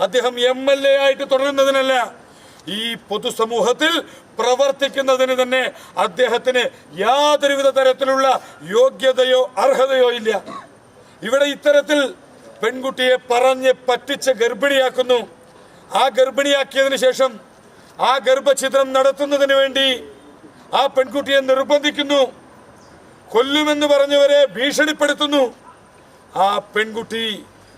അദ്ദേഹം M L A ആയിട്ട് തുടരുന്നതിനല്ല ഈ പൊതുസമൂഹത്തിൽ പ്രവർത്തിക്കുന്നതിന് തന്നെ അദ്ദേഹത്തിന് യാതൊരുവിധ തരത്തിലുള്ള യോഗ്യതയോ അർഹതയോ ഇല്ല. ഇവിടെ ഇത്തരത്തിൽ പെൺകുട്ടിയെ പറഞ്ഞ് പറ്റിച്ച് ഗർഭിണിയാക്കുന്നു. ആ ഗർഭിണിയാക്കിയതിന് ശേഷം ആ ഗർഭഛിദ്രം നടത്തുന്നതിന് വേണ്ടി ആ പെൺകുട്ടിയെ നിർബന്ധിക്കുന്നു. കൊല്ലുമെന്ന് പറഞ്ഞവരെ ഭീഷണിപ്പെടുത്തുന്നു. ആ പെൺകുട്ടി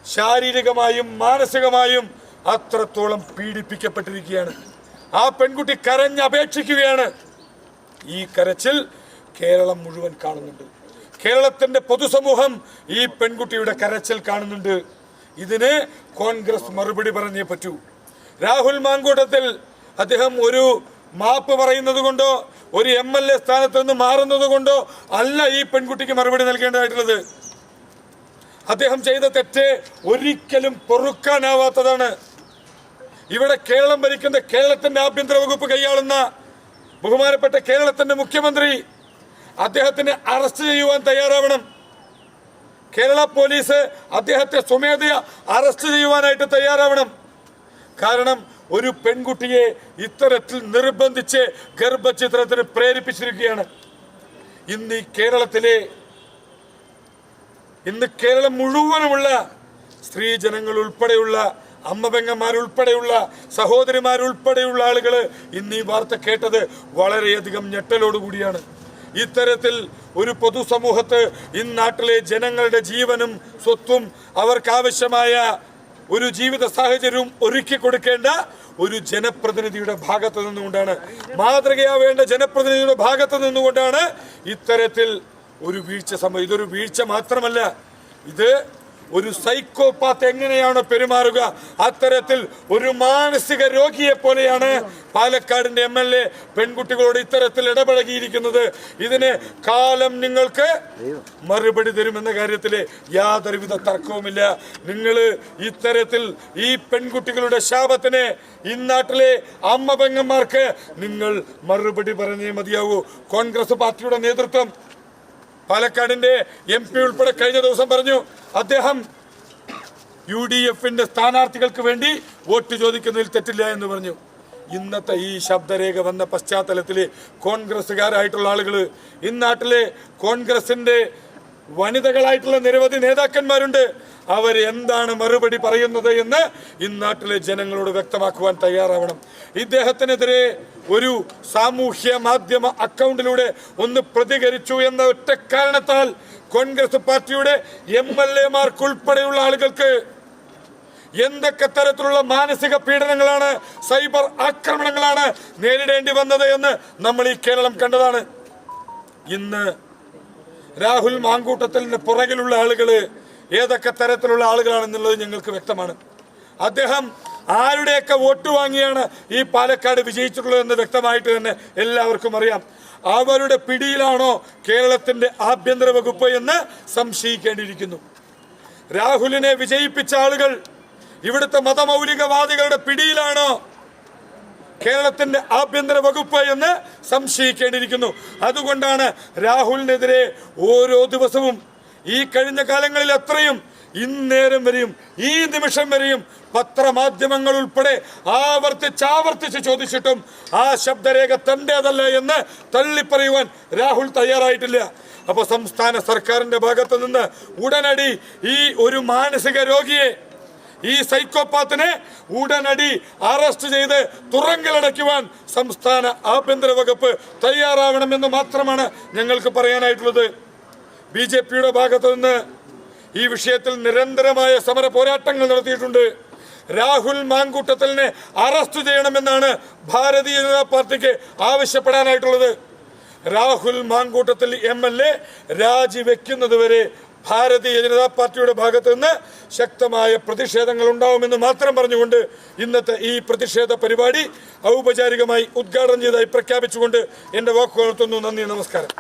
ശാരീരികമായും മാനസികമായും അത്രത്തോളം പീഡിപ്പിക്കപ്പെട്ടിരിക്കുകയാണ്. ആ പെൺകുട്ടി കരഞ്ഞപേക്ഷിക്കുകയാണ് ഈ കരച്ചിൽ കേരളം മുഴുവൻ കാണുന്നുണ്ട്. കേരളത്തിന്റെ പൊതുസമൂഹം ഈ പെൺകുട്ടിയുടെ കരച്ചിൽ കാണുന്നുണ്ട്. ഇതിന് കോൺഗ്രസ് മറുപടി പറഞ്ഞേ പറ്റൂ. രാഹുൽ മാങ്കൂട്ടത്തിൽ അദ്ദേഹം ഒരു മാപ്പ് പറയുന്നത് കൊണ്ടോ ഒരു എം എൽ എ സ്ഥാനത്ത് നിന്ന് മാറുന്നത് കൊണ്ടോ അല്ല ഈ പെൺകുട്ടിക്ക് മറുപടി നൽകേണ്ടതായിട്ടുള്ളത്. അദ്ദേഹം ചെയ്ത തെറ്റ് ഒരിക്കലും പൊറുക്കാനാവാത്തതാണ്. ഇവിടെ കേരളം ഭരിക്കുന്ന കേരളത്തിന്റെ ആഭ്യന്തര വകുപ്പ് കൈയാളുന്ന ബഹുമാനപ്പെട്ട കേരളത്തിന്റെ മുഖ്യമന്ത്രി അദ്ദേഹത്തിനെ അറസ്റ്റ് ചെയ്യുവാൻ തയ്യാറാവണം. കേരള പോലീസ് അദ്ദേഹത്തെ സ്വമേധയ അറസ്റ്റ് ചെയ്യുവാനായിട്ട് തയ്യാറാവണം. കാരണം ഒരു പെൺകുട്ടിയെ ഇത്തരത്തിൽ നിർബന്ധിച്ച് ഗർഭചിത്രത്തിന് പ്രേരിപ്പിച്ചിരിക്കുകയാണ്. ഇന്ന് ഈ കേരളത്തിലെ ഇന്ന് കേരളം മുഴുവനുമുള്ള സ്ത്രീ ജനങ്ങൾ ഉൾപ്പെടെയുള്ള അമ്മപെങ്ങന്മാരുൾപ്പെടെയുള്ള സഹോദരിമാരുൾപ്പെടെയുള്ള ആളുകൾ ഇന്ന് ഈ വാർത്ത കേട്ടത് വളരെയധികം ഞെട്ടലോടുകൂടിയാണ് ഇത്തരത്തിൽ ഒരു പൊതുസമൂഹത്ത് ഇന്നാട്ടിലെ ജനങ്ങളുടെ ജീവനും സ്വത്തും അവർക്കാവശ്യമായ ഒരു ജീവിത സാഹചര്യവും ഒരുക്കി കൊടുക്കേണ്ട ഒരു ജനപ്രതിനിധിയുടെ ഭാഗത്ത് നിന്നുകൊണ്ടാണ്. മാതൃകയാവേണ്ട ജനപ്രതിനിധിയുടെ ഭാഗത്ത് നിന്നുകൊണ്ടാണ് ഇത്തരത്തിൽ ഒരു വീഴ്ച സംഭവം ഇതൊരു വീഴ്ച മാത്രമല്ല. ഇത് ഒരു സൈക്കോപാത്ത് എങ്ങനെയാണ് പെരുമാറുക? അത്തരത്തിൽ ഒരു മാനസിക രോഗിയെ പോലെയാണ് പാലക്കാടിന്റെ എം എൽ എ പെൺകുട്ടികളോട് ഇത്തരത്തിൽ ഇടപഴകിയിരിക്കുന്നത്. ഇതിന് കാലം നിങ്ങൾക്ക് മറുപടി തരുമെന്ന കാര്യത്തിൽ യാതൊരുവിധ തർക്കവുമില്ല. നിങ്ങൾ ഇത്തരത്തിൽ ഈ പെൺകുട്ടികളുടെ ശാപത്തിന് ഇന്നാട്ടിലെ അമ്മ പെങ്ങന്മാർക്ക് നിങ്ങൾ മറുപടി പറഞ്ഞേ മതിയാവൂ. കോൺഗ്രസ് പാർട്ടിയുടെ നേതൃത്വം പാലക്കാടിന്റെ എം പി ഉൾപ്പെടെ കഴിഞ്ഞ ദിവസം പറഞ്ഞു അദ്ദേഹം യു ഡി എഫിന്റെ സ്ഥാനാർത്ഥികൾക്ക് വേണ്ടി വോട്ട് ചോദിക്കുന്നതിൽ തെറ്റില്ല എന്ന് പറഞ്ഞു. ഇന്നത്തെ ഈ ശബ്ദരേഖ വന്ന പശ്ചാത്തലത്തിൽ കോൺഗ്രസ്സുകാരായിട്ടുള്ള ആളുകൾ ഇന്നാട്ടിലെ കോൺഗ്രസിന്റെ വനിതകളായിട്ടുള്ള നിരവധി നേതാക്കന്മാരുണ്ട്. അവർ എന്താണ് മറുപടി പറയുന്നത് എന്ന് ഇന്നാട്ടിലെ ജനങ്ങളോട് വ്യക്തമാക്കുവാൻ തയ്യാറാവണം. ഇദ്ദേഹത്തിനെതിരെ ഒരു സാമൂഹ്യ മാധ്യമ അക്കൗണ്ടിലൂടെ ഒന്ന് പ്രതികരിച്ചു എന്ന ഒറ്റ കാരണത്താൽ കോൺഗ്രസ് പാർട്ടിയുടെ എം എൽ എമാർക്കുൾപ്പെടെയുള്ള ആളുകൾക്ക് എന്തൊക്കെ തരത്തിലുള്ള മാനസിക പീഡനങ്ങളാണ് സൈബർ ആക്രമണങ്ങളാണ് നേരിടേണ്ടി വന്നത് എന്ന് നമ്മൾ ഈ കേരളം കണ്ടതാണ്. ഇന്ന് രാഹുൽ മാങ്കൂട്ടത്തിന് പുറകിലുള്ള ആളുകൾ ഏതൊക്കെ തരത്തിലുള്ള ആളുകളാണെന്നുള്ളത് ഞങ്ങൾക്ക് വ്യക്തമാണ്. അദ്ദേഹം ആരുടെയൊക്കെ വോട്ട് വാങ്ങിയാണ് ഈ പാലക്കാട് വിജയിച്ചിട്ടുള്ളത് എന്ന് വ്യക്തമായിട്ട് തന്നെ എല്ലാവർക്കും അറിയാം. അവരുടെ പിടിയിലാണോ കേരളത്തിന്റെ ആഭ്യന്തര വകുപ്പ് എന്ന് സംശയിക്കേണ്ടിയിരിക്കുന്നു. രാഹുലിനെ വിജയിപ്പിച്ച ആളുകൾ ഇവിടുത്തെ മതമൗലികവാദികളുടെ പിടിയിലാണോ കേരളത്തിന്റെ ആഭ്യന്തര വകുപ്പ് എന്ന് സംശയിക്കേണ്ടിയിരിക്കുന്നു. അതുകൊണ്ടാണ് രാഹുലിനെതിരെ ഓരോ ദിവസവും ഈ കഴിഞ്ഞ കാലങ്ങളിൽ അത്രയും ഇന്നേരം വരെയും ഈ നിമിഷം വരെയും പത്രമാധ്യമങ്ങൾ ഉൾപ്പെടെ ആവർത്തിച്ചാവർത്തിച്ച് ചോദിച്ചിട്ടും ആ ശബ്ദരേഖ തന്റേതല്ല എന്ന് തള്ളിപ്പറയുവാൻ രാഹുൽ തയ്യാറായിട്ടില്ല. അപ്പോൾ സംസ്ഥാന സർക്കാരിന്റെ ഭാഗത്തു നിന്ന് ഉടനടി ഈ ഒരു മാനസിക രോഗിയെ ഈ സൈക്കോപാത്തിനെ ഉടനടി അറസ്റ്റ് ചെയ്ത് തുറങ്കലടയ്ക്കുവാൻ സംസ്ഥാന ആഭ്യന്തര വകുപ്പ് തയ്യാറാവണമെന്ന് മാത്രമാണ് ഞങ്ങൾക്ക് പറയാനായിട്ടുള്ളത്. ബി ജെ പിയുടെ ഭാഗത്തു നിന്ന് ഈ വിഷയത്തിൽ നിരന്തരമായ സമര പോരാട്ടങ്ങൾ നടത്തിയിട്ടുണ്ട്. രാഹുൽ മാങ്കൂട്ടത്തലിനെ അറസ്റ്റ് ചെയ്യണമെന്നാണ് ഭാരതീയ ജനതാ പാർട്ടിക്ക് ആവശ്യപ്പെടാനായിട്ടുള്ളത്. Rahul Mamkootathil M L A രാജിവെക്കുന്നതുവരെ Bharatiya Janata പാർട്ടിയുടെ ഭാഗത്ത് നിന്ന് ശക്തമായ പ്രതിഷേധങ്ങൾ ഉണ്ടാവുമെന്ന് മാത്രം പറഞ്ഞുകൊണ്ട് ഇന്നത്തെ ഈ പ്രതിഷേധ പരിപാടി ഔപചാരികമായി ഉദ്ഘാടനം ചെയ്തതായി പ്രഖ്യാപിച്ചുകൊണ്ട് എന്റെ വാക്കുകൾ നന്ദി നമസ്കാരം.